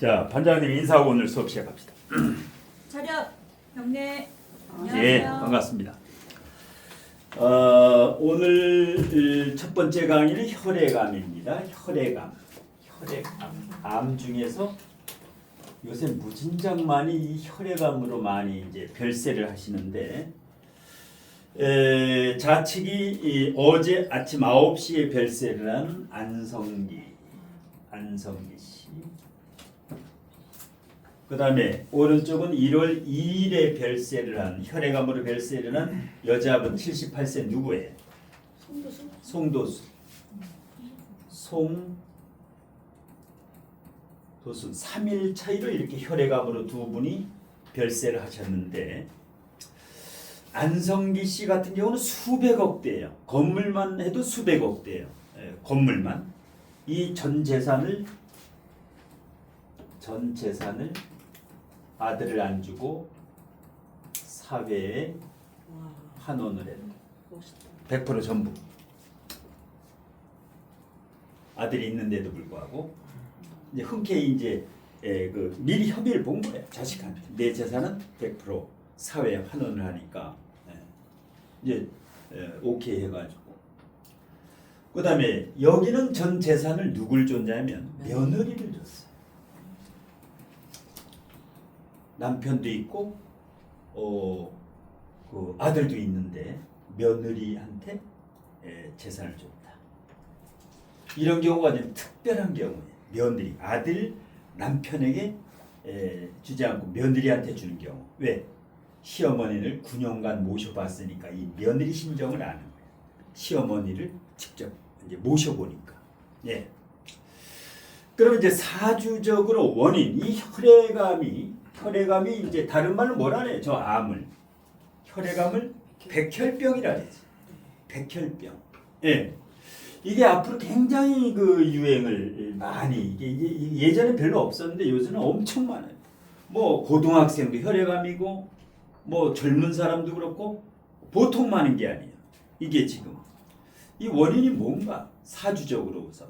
자, 반장님 인사하고 오늘 수업 시작합시다. 차렷 경례 예, 안녕하세요. 반갑습니다. 어, 오늘 첫 번째 강의는 혈액암입니다. 혈액암. 혈액암. 암 중에서 요새 무진장 많이 이 혈액암으로 많이 이제 별세를 하시는데 에, 좌측이 이 어제 아침 9시에 별세를 한 안성기 안성기 씨. 그 다음에 오른쪽은 1월 2일에 별세를 한 혈액암으로 별세를 한 여자분 78세 누구예요? 송도수 송도수. 송 도수 3일 차이로 이렇게 혈액암으로 두 분이 별세를 하셨는데 안성기 씨 같은 경우는 수백억 대예요. 건물만 해도 수백억 대예요. 예, 건물만 이 전 재산을 전 재산을 아들을 안 주고 사회에 와 환원을 했다. 멋있다. 100% 전부 아들이 있는데도 불구하고 이제 흔쾌히 이제 에, 그 미리 협의를 본 거예요 자식한테 내 재산은 100% 사회에 환원을 하니까 예. 이제 에, 오케이 해가지고 그 다음에 여기는 전 재산을 누굴 줬냐면 며느리를 줬어요 남편도 있고 어, 그 아들도 있는데 며느리한테 에, 재산을 줬다. 이런 경우가 좀 특별한 경우예요. 며느리 아들 남편에게 에, 주지 않고 며느리한테 주는 경우. 왜? 시어머니를 9년간 모셔봤으니까 이 며느리 심정을 아는 거예요. 시어머니를 직접 이제 모셔보니까. 예. 그럼 이제 사주적으로 원인 이 혈액암이 혈액암이 이제 다른 말로 뭐라 해요? 저 암을 혈액암을 백혈병이라 그러지. 백혈병. 예. 이게 앞으로 굉장히 그 유행을 많이 이게 예전에 별로 없었는데 요새는 엄청 많아요. 뭐 고등학생도 혈액암이고 뭐 젊은 사람도 그렇고 보통 많은 게 아니에요. 이게 지금 이 원인이 뭔가 사주적으로 우선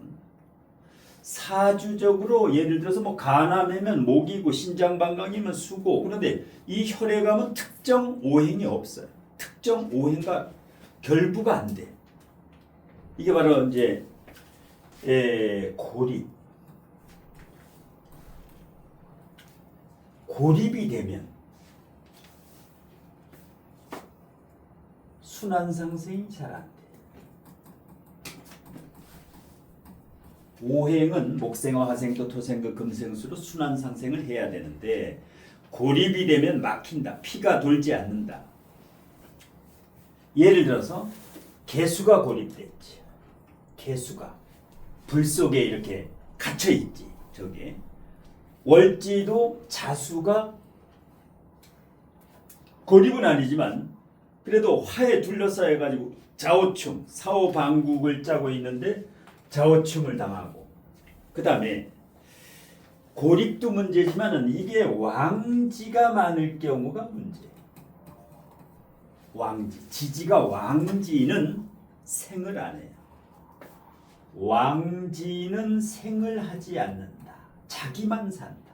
사주적으로 예를 들어서 뭐 간암이면 목이고 신장방광이면 수고 그런데 이 혈액암은 특정 오행이 없어요. 특정 오행과 결부가 안 돼. 이게 바로 이제 에, 고립. 고립이 되면 순환 상승이 잘 안 돼. 오행은 목생화, 화생토, 토생금, 금생수로 순환 상생을 해야 되는데 고립이 되면 막힌다. 피가 돌지 않는다. 예를 들어서 개수가 고립됐지. 개수가 불 속에 이렇게 갇혀 있지. 저게 월지도 자수가 고립은 아니지만 그래도 화에 둘러싸여 가지고 좌우충 사오방국을 짜고 있는데 좌우충을 당하고 그 다음에 고립도 문제지만은 이게 왕지가 많을 경우가 문제. 왕지 지지가 왕지는 생을 안 해요. 왕지는 생을 하지 않는다. 자기만 산다.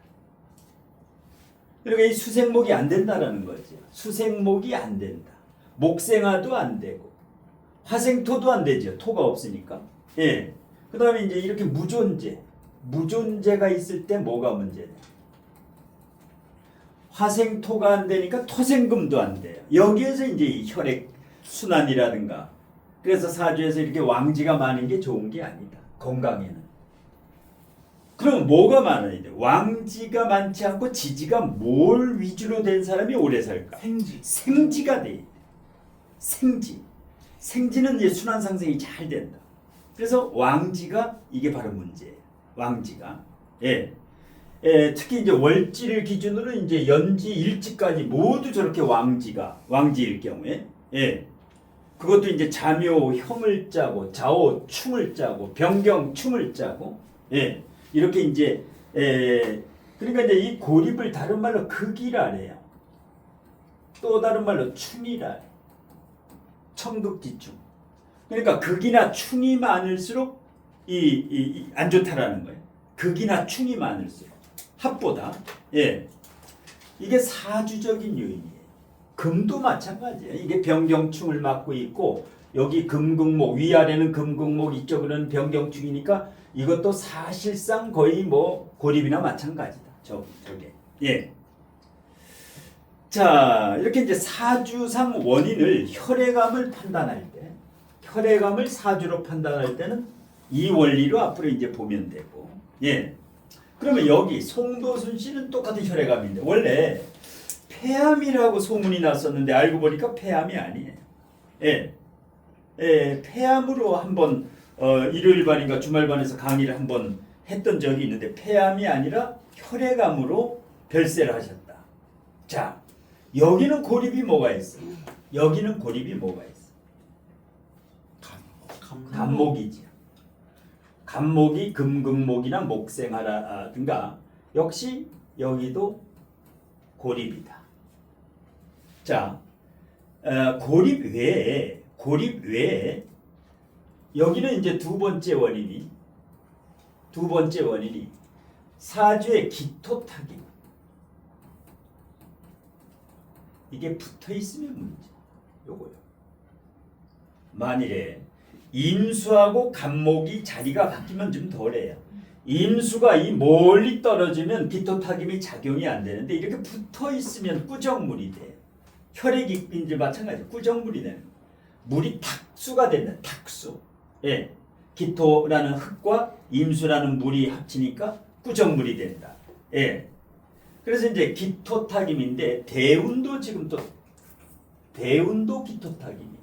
그러니까 이 수생목이 안 된다라는 거죠. 수생목이 안 된다. 목생화도 안 되고 화생토도 안 되죠. 토가 없으니까. 예. 그 다음에 이제 이렇게 무존재, 무존재가 있을 때 뭐가 문제냐? 화생토가 안 되니까 토생금도 안 돼요. 여기에서 이제 이 혈액 순환이라든가 그래서 사주에서 이렇게 왕지가 많은 게 좋은 게 아니다. 건강에는. 그럼 뭐가 많아야 돼? 왕지가 많지 않고 지지가 뭘 위주로 된 사람이 오래 살까? 생지. 생지가 돼. 생지. 생지는 이제 순환 상승이 잘 된다. 그래서 왕지가 이게 바로 문제예요. 왕지가. 예. 예, 특히 이제 월지를 기준으로 이제 연지 일지까지 모두 저렇게 왕지가 왕지일 경우에 예. 그것도 이제 자묘 형을 짜고 자오 충을 짜고 병경 충을 짜고 예. 이렇게 이제 예. 그러니까 이제 이 고립을 다른 말로 극이라 해요. 또 다른 말로 충이라. 청극지충. 그러니까 극이나 충이 많을수록 이 안 좋다라는 거예요. 극이나 충이 많을수록. 합보다. 예. 이게 사주적인 요인이에요. 금도 마찬가지예요. 이게 병경충을 맡고 있고 여기 금극목 위아래는 금극목 이쪽으로는 병경충이니까 이것도 사실상 거의 뭐 고립이나 마찬가지다. 저 저게. 예. 자, 이렇게 이제 사주상 원인을 혈액암을 판단할 때 혈액암을 사주로 판단할 때는 이 원리로 앞으로 이제 보면 되고. 예. 그러면 여기 송도순 씨는 똑같은 혈액암인데 원래 폐암이라고 소문이 났었는데 알고 보니까 폐암이 아니에요. 예. 예, 폐암으로 한번 어, 일요일 반인가 주말 반에서 강의를 한번 했던 적이 있는데 폐암이 아니라 혈액암으로 별세를 하셨다. 자, 여기는 고립이 뭐가 있어? 여기는 고립이 뭐가 있어? 간목이지. 간목이 금극목이나 목생하라든가 역시 여기도 고립이다. 자, 어, 고립 외에 고립 외에 여기는 이제 두 번째 원인이 두 번째 원인이 사주의 기토타기 이게 붙어 있으면 문제. 요거요. 만일에 임수하고 간목이 자리가 바뀌면 좀 덜해요. 임수가 이 멀리 떨어지면 기토타김이 작용이 안 되는데 이렇게 붙어 있으면 꾸정물이 돼요. 이제 마찬가지 꾸정물이 되는 거예요. 물이 탁수가 되는 탁수. 예. 기토라는 흙과 임수라는 물이 합치니까 꾸정물이 된다. 예. 그래서 이제 기토타김인데 대운도 지금 또 대운도 기토타김이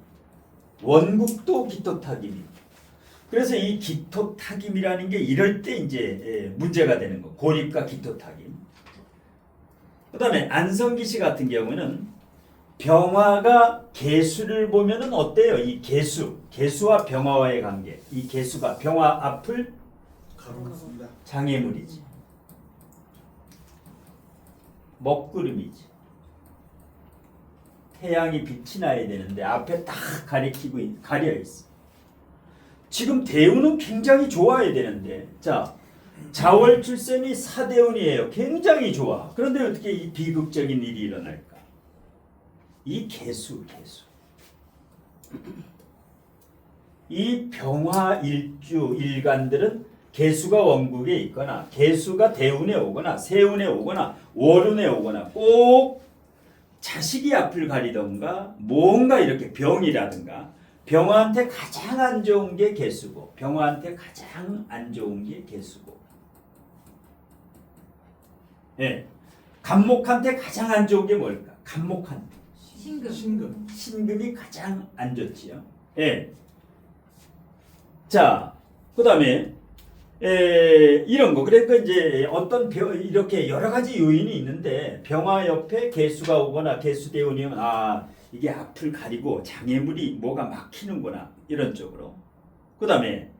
원국도 기토타김이 그래서 이 기토타김이라는 게 이럴 때 이제 예, 문제가 되는 거 고립과 기토타김 그다음에 안성기 씨 같은 경우는 병화가 개수를 보면은 어때요? 이 개수 개수와 병화와의 관계 이 개수가 병화 앞을 가로막습니다. 장애물이지. 먹구름이지. 태양이 빛이 나야 되는데 앞에 딱 가리키고 있- 가려 있어. 지금 대운은 굉장히 좋아야 되는데 자 자월 출생이 사대운이에요. 굉장히 좋아. 그런데 어떻게 이 비극적인 일이 일어날까? 이 개수 개수. 이 병화 일주 일간들은 개수가 원국에 있거나 개수가 대운에 오거나 세운에 오거나 월운에 오거나 꼭 자식이 앞을 가리던가 뭔가 이렇게 병이라든가 병화한테 가장 안 좋은 게 개수고 병화한테 가장 안 좋은 게 개수고 예 간목한테 가장 안 좋은 게 뭘까 간목한테 신금. 신금. 신금이 가장 안 좋지요. 예. 자, 그다음에 에, 이런 거. 그러니까 이제 어떤 병 이렇게 여러 가지 요인이 있는데 병화 옆에 개수가 오거나 개수 대운이면 아 이게 앞을 가리고 장애물이 뭐가 막히는구나 이런 쪽으로. 그다음에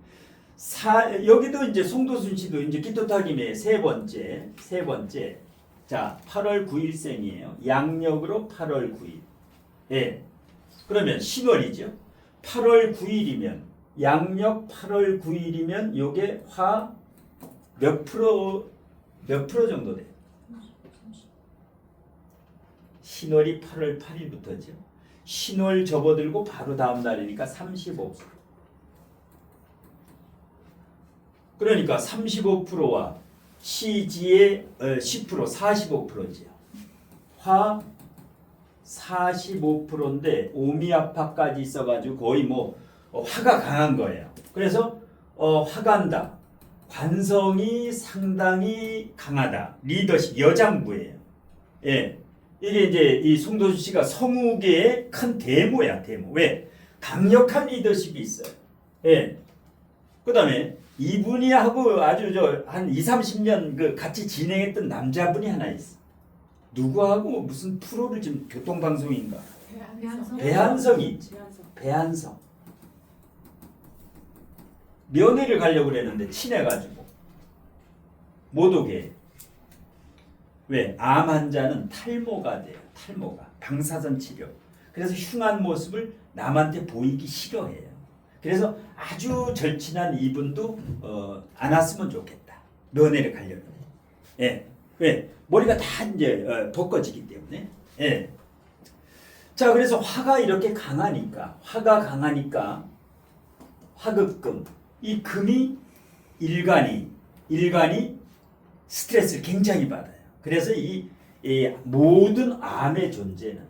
사 여기도 이제 송도순 씨도 이제 기토타김의 세 번째 세 번째 자 8월 9일생이에요. 양력으로 8월 9일. 예. 그러면 10월이죠. 8월 9일이면 양력 8월 9일이면 요게 화 몇 프로 몇 프로 정도 돼요? 신월이 8월 8일부터죠. 신월 접어들고 바로 다음 날이니까 35%. 그러니까 35%와 시지의 10% 45%지요. 화 45%인데 오미아파까지 있어가지고 거의 뭐 어, 화가 강한 거예요. 그래서 어, 화간다. 관성이 상당히 강하다. 리더십 여장부예요. 예. 이게 이제 이 송도수 씨가 성우계의 큰 대모야, 대모. 왜? 강력한 리더십이 있어요. 예. 그다음에 이분이 하고 아주 저 한 2, 30년 그 같이 진행했던 남자분이 하나 있어. 누구하고 무슨 프로를 지금 교통방송인가? 배한성. 배한성이 있지. 배한성. 면회를 가려고 그랬는데 친해가지고 못 오게. 왜? 암 환자는 탈모가 돼요. 탈모가. 방사선 치료. 그래서 흉한 모습을 남한테 보이기 싫어해요. 그래서 아주 절친한 이분도 어, 안 왔으면 좋겠다. 면회를 가려고. 해. 예. 왜? 머리가 다 이제 어, 벗겨지기 때문에. 예. 자, 그래서 화가 이렇게 강하니까, 화가 강하니까, 화극금. 이 금이 일간이, 일간이 스트레스를 굉장히 받아요. 그래서 이, 이 모든 암의 존재는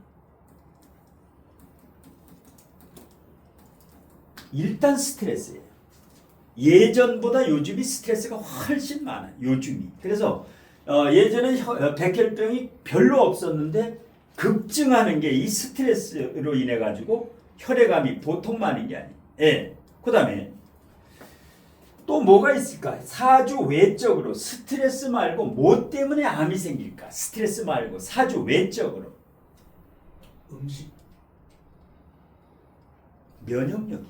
일단 스트레스예요. 예전보다 요즘이 스트레스가 훨씬 많아요. 요즘이. 그래서 어, 예전에 혀- 어, 백혈병이 별로 없었는데 급증하는 게 이 스트레스로 인해 가지고 혈액암이 보통 많은 게 아니에요. 예. 그다음에 또 뭐가 있을까? 사주 외적으로 스트레스 말고 뭐 때문에 암이 생길까? 스트레스 말고 사주 외적으로 음식 면역력이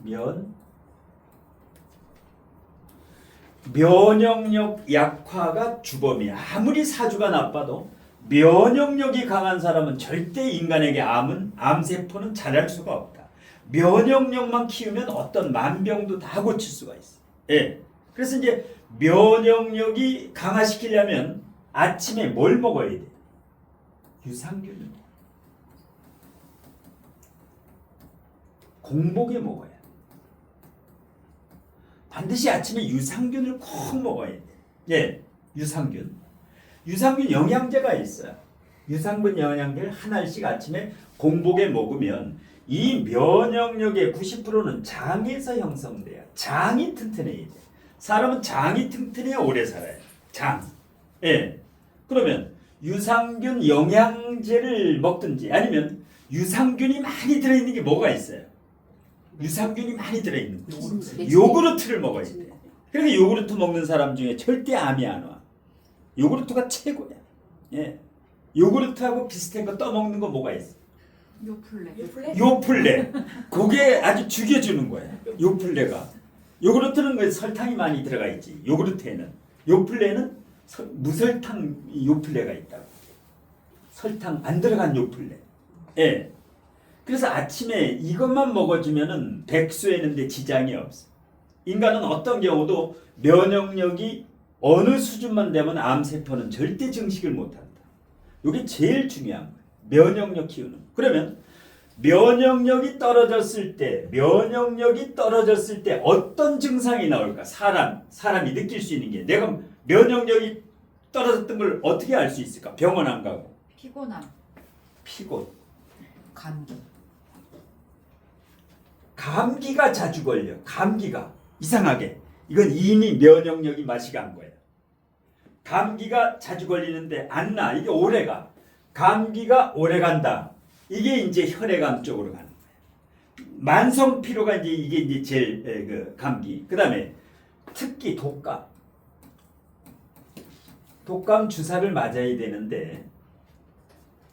면 면역력 약화가 주범이야. 아무리 사주가 나빠도 면역력이 강한 사람은 절대 인간에게 암은 암세포는 자랄 수가 없다. 면역력만 키우면 어떤 만병도 다 고칠 수가 있어. 예. 그래서 이제 면역력이 강화시키려면 아침에 뭘 먹어야 돼? 유산균을 먹어. 공복에 먹어야 돼. 반드시 아침에 유산균을 꼭 먹어야 돼. 예, 유산균. 유산균 영양제가 있어요. 유산균 영양제를 한 알씩 아침에 공복에 먹으면 이 면역력의 90%는 장에서 형성돼요. 장이 튼튼해야 돼. 사람은 장이 튼튼해야 오래 살아요. 장. 예. 그러면 유산균 영양제를 먹든지 아니면 유산균이 많이 들어있는 게 뭐가 있어요? 유산균이 많이 들어있는 거. 요구르트 요구르트를 먹어야 돼. 그러니까 요구르트 먹는 사람 중에 절대 암이 안 와. 요구르트가 최고야. 예. 요구르트하고 비슷한 거 떠먹는 거 뭐가 있어? 요플레. 요플레? 요플레. 그게 아주 죽여주는 거야. 요플레가. 요구르트는 그 설탕이 많이 들어가 있지. 요구르트에는. 요플레는 서- 무설탕 요플레가 있다고. 설탕 안 들어간 요플레. 예. 그래서 아침에 이것만 먹어주면은 백수에는데 지장이 없어. 인간은 어떤 경우도 면역력이 어느 수준만 되면 암세포는 절대 증식을 못한다. 이게 제일 중요한 거예요. 면역력 키우는. 거. 그러면 면역력이 떨어졌을 때, 면역력이 떨어졌을 때 어떤 증상이 나올까? 사람, 사람이 느낄 수 있는 게 내가 면역력이 떨어졌던 걸 어떻게 알 수 있을까? 병원 안 가고 피곤함. 피곤. 감기 감기가 자주 걸려. 감기가 이상하게 이건 이미 면역력이 맛이 간 거예요. 감기가 자주 걸리는데 안 나. 이게 오래가. 감기가 오래 간다. 이게 이제 혈액암 쪽으로 가는 거예요. 만성 피로가 이제 이게 이제 제일 에, 그 감기. 그다음에 특히 독감. 독감 주사를 맞아야 되는데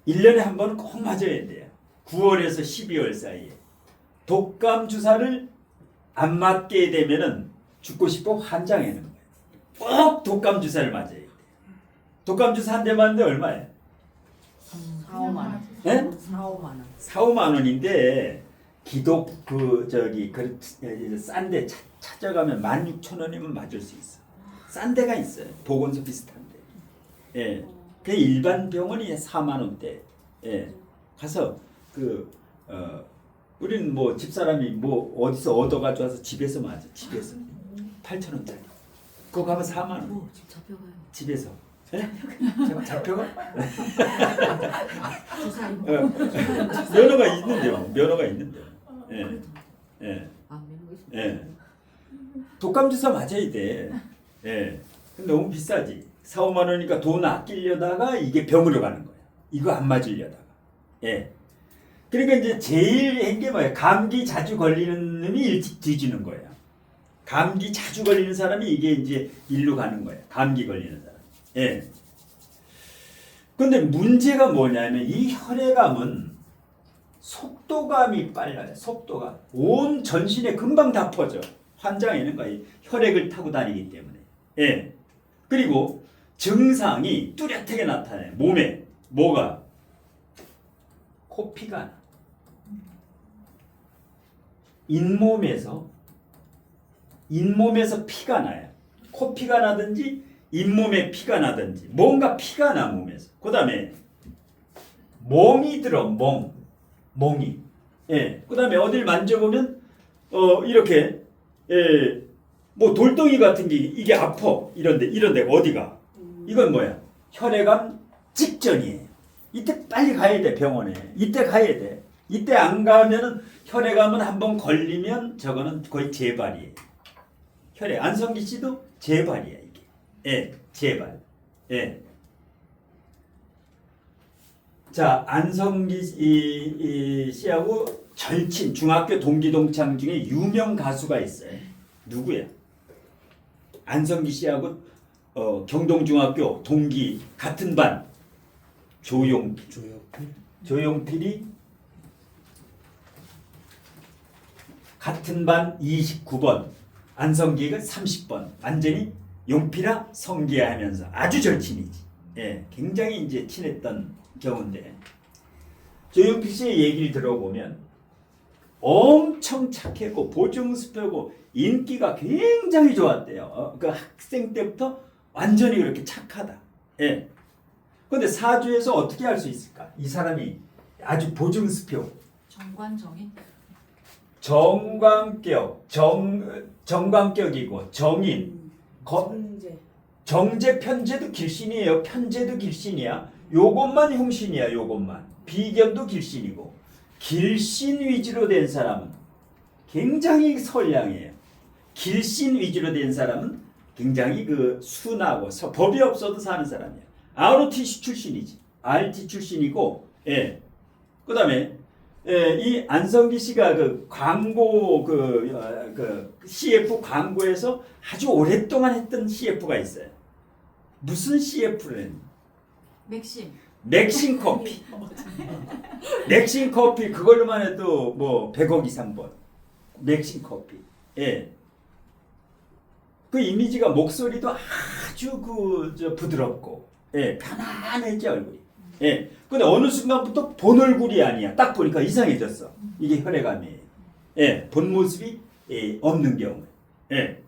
1년에 한 번은 꼭 맞아야 돼요. 9월에서 12월 사이에. 독감 주사를 안 맞게 되면은 죽고 싶어 환장하는 거예요. 꼭 독감 주사를 맞아야 돼. 독감 주사 한 대 맞는데 얼마예요? 4, 5만 원 예? 4, 5만 원 4, 5만 원인데 기독 그 저기 그 싼데 찾아가면 16,000원이면 맞을 수 있어. 싼 데가 있어요. 보건소 비슷한데. 예. 그 일반 병원이 4만 원대. 예. 가서 그 어, 우리는 뭐 집사람이 뭐 어디서 얻어 가져와서 집에서 맞아. 집에서 8천 원짜리. 그거 가면 4만 원. 오, 지금 잡혀가요 집에서. 예? 잡- 잡혀가? 주사 어. 면허가 있는데요. 면허가 있는데요. 예. 예. 있어 예. 독감 주사 맞아야 돼. 예. 근데 너무 비싸지. 4, 5만 원이니까 돈 아끼려다가 이게 병으로 가는 거야. 이거 안 맞으려다가. 예. 그러니까 이제 제일 한게 뭐야? 감기 자주 걸리는 놈이 일찍 뒤지는 거야. 감기 자주 걸리는 사람이 이게 이제 일로 가는 거야. 감기 걸리는 사람. 예. 근데 문제가 뭐냐면 이 혈액암은 속도감이 빨라요. 속도가 온 전신에 금방 다 퍼져. 환장에는 거의 혈액을 타고 다니기 때문에. 예. 그리고 증상이 뚜렷하게 나타나요. 몸에 뭐가 코피가 나. 잇몸에서 잇몸에서 피가 나요. 코피가 나든지 잇몸에 피가 나든지 뭔가 피가 나 몸에서. 그 다음에 멍이 들어 멍 멍이. 예. 그 다음에 어딜 만져보면 어 이렇게 예. 뭐 돌덩이 같은 게 이게 아파. 이런데 이런데 어디가? 이건 뭐야? 혈액암 직전이에요. 이때 빨리 가야 돼 병원에. 이때 가야 돼. 이때 안 가면은 혈액암은 한번 걸리면 저거는 거의 재발이에요. 혈액 안성기 씨도 재발이야 이게 예 재발. 예. 자 안성기 이- 이 씨하고 절친 중학교 동기 동창 중에 유명 가수가 있어요. 누구야? 안성기 씨하고 어, 경동중학교 동기 같은 반. 조용필 조용필? 조용필이 같은 반 29번. 안성기가 30번. 완전히 용필아 성기야 하면서 아주 절친이지 예, 굉장히 이제 친했던 경우인데 조용필 씨의 얘기를 들어보면 엄청 착했고 보증스표고 인기가 굉장히 좋았대요. 어, 그 학생 때부터 완전히 그렇게 착하다. 예. 근데 사주에서 어떻게 할수 있을까? 이 사람이 아주 보증스표, 정관정인 정관격, 정 정관격이고 정인, 거, 문제. 정제 편제도 길신이에요. 편제도 길신이야. 요것만 흉신이야. 요것만. 비견도 길신이고 길신 위주로 된 사람은 굉장히 선량해요. 길신 위주로 된 사람은 굉장히 그 순하고 서- 법이 없어도 사는 사람이야. ROTC 출신이지. RT 출신이고 예. 그 다음에 예, 이 안성기 씨가 그 광고 그, 어, 그 CF 광고에서 아주 오랫동안 했던 CF가 있어요. 무슨 CF를 했니? 맥심 맥심 커피. 맥심 커피 그걸로만 해도 뭐 100억 이상 번. 맥심 커피. 예. 그 이미지가 목소리도 아주 그저 부드럽고 예, 편안했지 얼굴이. 예. 근데 어느 순간부터 본 얼굴이 아니야. 딱 보니까 이상해졌어. 이게 혈액암이에요. 예. 본 모습이 예, 없는 경우. 예.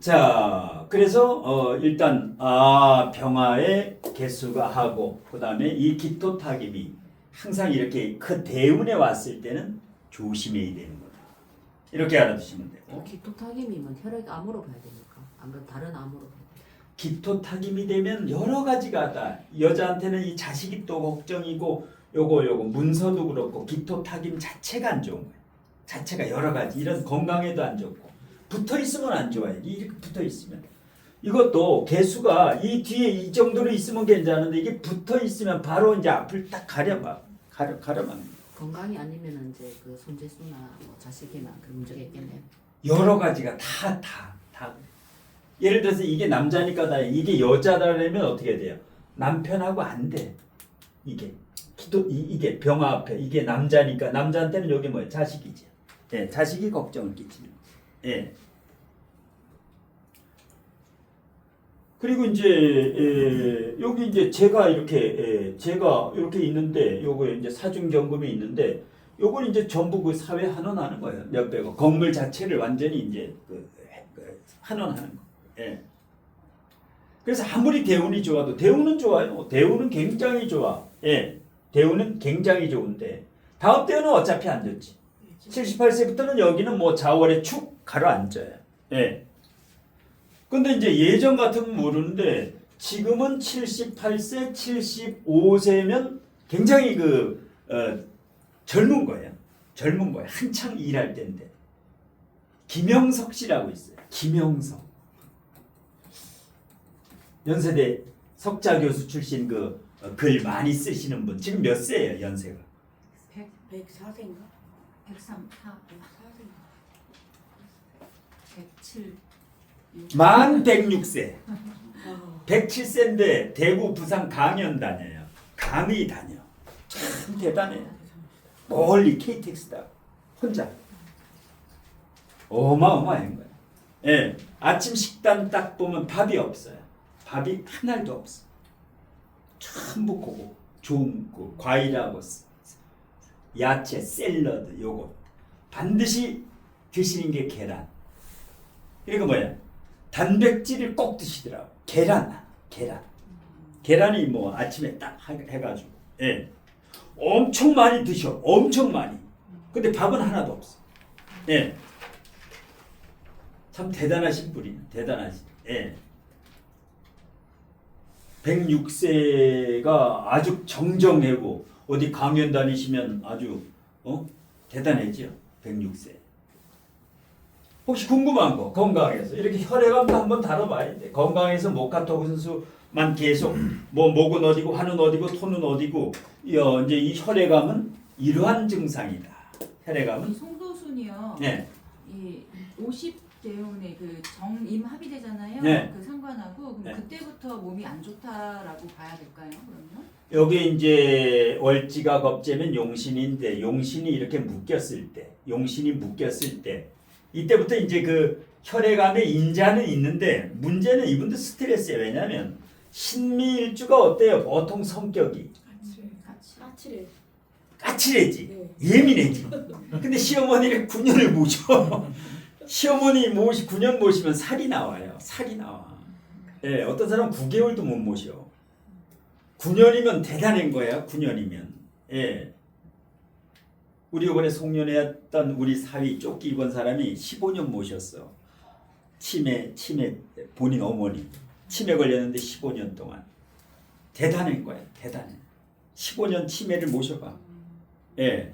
자, 그래서 어, 일단 아 병화의 개수가 하고 그 다음에 이 기토 타김이 항상 이렇게 그 대운에 왔을 때는 조심해야 되는 거다. 이렇게 알아두시면 되고 기토 타김이면 혈액 암으로 봐야 됩니까? 아니면 다른 암으로 봐야 돼요? 기토 타김이 되면 여러 가지가 다 여자한테는 이 자식이 또 걱정이고 요거 요거 문서도 그렇고 기토 타김 자체가 안 좋은 거예요. 자체가 여러 가지 이런 건강에도 안 좋고 붙어 있으면 안 좋아요. 이렇게 붙어 있으면 이것도 개수가 이 뒤에 이 정도로 있으면 괜찮은데 이게 붙어 있으면 바로 이제 앞을 딱 가려봐 가려 가려만 건강이 아니면 이제 그 손재수나 뭐 자식이나 그런 문제가 있겠네요. 여러 가지가 다 다 다. 예를 들어서 이게 남자니까 다 이게 여자다라면 어떻게 돼요? 남편하고 안 돼. 이게 기도 이, 이게 병화 앞에 이게 남자니까 남자한테는 여기 뭐야 자식이지. 예, 자식이 걱정을 끼치는. 예. 그리고 이제 예, 여기 이제 제가 이렇게 예, 제가 이렇게 있는데 요거 이제 사중 경금이 있는데 요걸 이제 전부 그 사회 환원하는 거예요. 몇백억 건물 자체를 완전히 이제 그, 그 환원하는 거. 예. 그래서 아무리 대운이 좋아도 대운은 좋아요. 대운은 굉장히 좋아. 예. 대운은 굉장히 좋은데 다음 대운은 어차피 안 좋지. 78세부터는 여기는 뭐 자월에 축 가라앉아요. 예. 근데 이제 예전 같으면 모르는데 지금은 78세, 75세면 굉장히 그 어, 젊은 거예요. 젊은 거예요. 한창 일할 때인데. 김영석 씨라고 있어요. 김영석. 연세대 석자 교수 출신 그 글 많이 쓰시는 분. 지금 몇 세예요, 연세가? 100 104세인가? 103 4 107 만 106세. 107세인데 대구 부산 강연 다녀요. 강의 다녀. 참 대단해. 멀리 KTX다. 혼자. 어마어마한 거야. 예. 아침 식단 딱 보면 밥이 없어요. 밥이 한 알도 없어. 전부 고고 좋은 거 과일하고 스- 야채, 샐러드 요거 반드시 드시는 게 계란. 이거 뭐야? 단백질을 꼭 드시더라고. 계란, 계란. 계란이 뭐 아침에 딱 해- 해가지고, 예. 엄청 많이 드셔. 엄청 많이. 근데 밥은 하나도 없어. 예. 참 대단하신 분이네. 대단하신. 예. 106세가 아주 정정하고 어디 강연 다니시면 아주 어? 대단해지요. 106세. 혹시 궁금한 거 건강해서 이렇게 혈액암도 한번 다뤄봐야 돼. 건강해서 목카토그 선수만 계속 뭐 목은 어디고 한은 어디고 토는 어디고 어, 이제 이 혈액암은 이러한 증상이다. 이 혈액암은 송도순이요. 네. 이 50 대운에 그 정임 합의되잖아요. 네. 그 상관하고 그럼 네. 그때부터 몸이 안 좋다라고 봐야 될까요? 그러면? 여기 이제 월지가 겁재면 용신인데 용신이 이렇게 묶였을 때 용신이 묶였을 때 이때부터 이제 그 혈액암의 인자는 있는데 문제는 이분도 스트레스예요 왜냐하면 신미일주가 어때요 보통 성격이. 까칠해. 까칠해지 네. 예민해지 근데 시어머니를 9년을 모셔 시어머니 모시 9년 모시면 살이 나와요 살이 나와 예 어떤 사람은 9개월도 못 모셔. 9년이면 대단한 거야 9년이면. 예. 우리 이번에 송년회 했던 우리 사위 쫓기 입은 사람이 15년 모셨어. 치매 치매 본인 어머니. 치매 걸렸는데 15년 동안. 대단한 거야 대단해 15년 치매를 모셔봐. 예.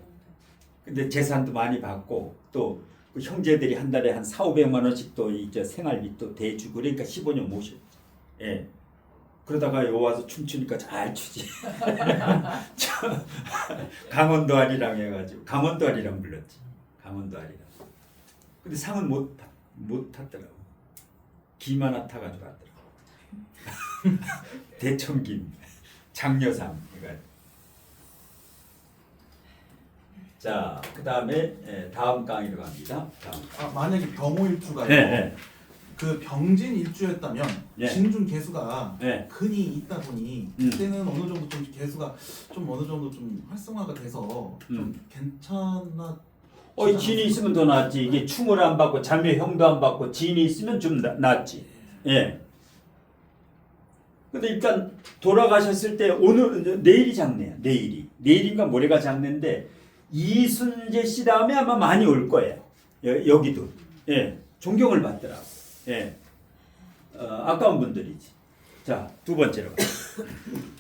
근데 재산도 많이 받고 또 그 형제들이 한 달에 한 4, 500만 원씩 또 이제 생활비 또 대주고 그러니까 15년 모셨지. 예. 그러다가 요 와서 춤추니까 잘 추지. 저 강원도 아리랑 해가지고 강원도 아리랑 불렀지. 강원도 아리랑. 근데 상은 못, 탔- 못 탔더라고. 김 하나 타가지고 왔더라고. 대청김, 장려상. 해가지고. 자, 그 다음에 다음 강의로 갑니다. 다음. 아, 만약에 병호일주가 네, 네, 그 병진 일주였다면 네. 진중 개수가 네. 근이 있다 보니 음. 그때는 어느 정도 좀 개수가 좀 어느 정도 좀 활성화가 돼서 좀 음. 괜찮아. 어, 이 진이 있으면 더 낫지. 이게 충을 안 받고 자매 형도 안 받고 진이 있으면 좀 나, 낫지. 예. 근데 일단 돌아가셨을 때 오늘 내일이 장례야. 내일이 내일인가 모레가 장례인데 이순재 씨 다음에 아마 많이 올 거예요. 여, 여기도 예 존경을 받더라고. 예 어, 아까운 분들이지. 자 두 번째로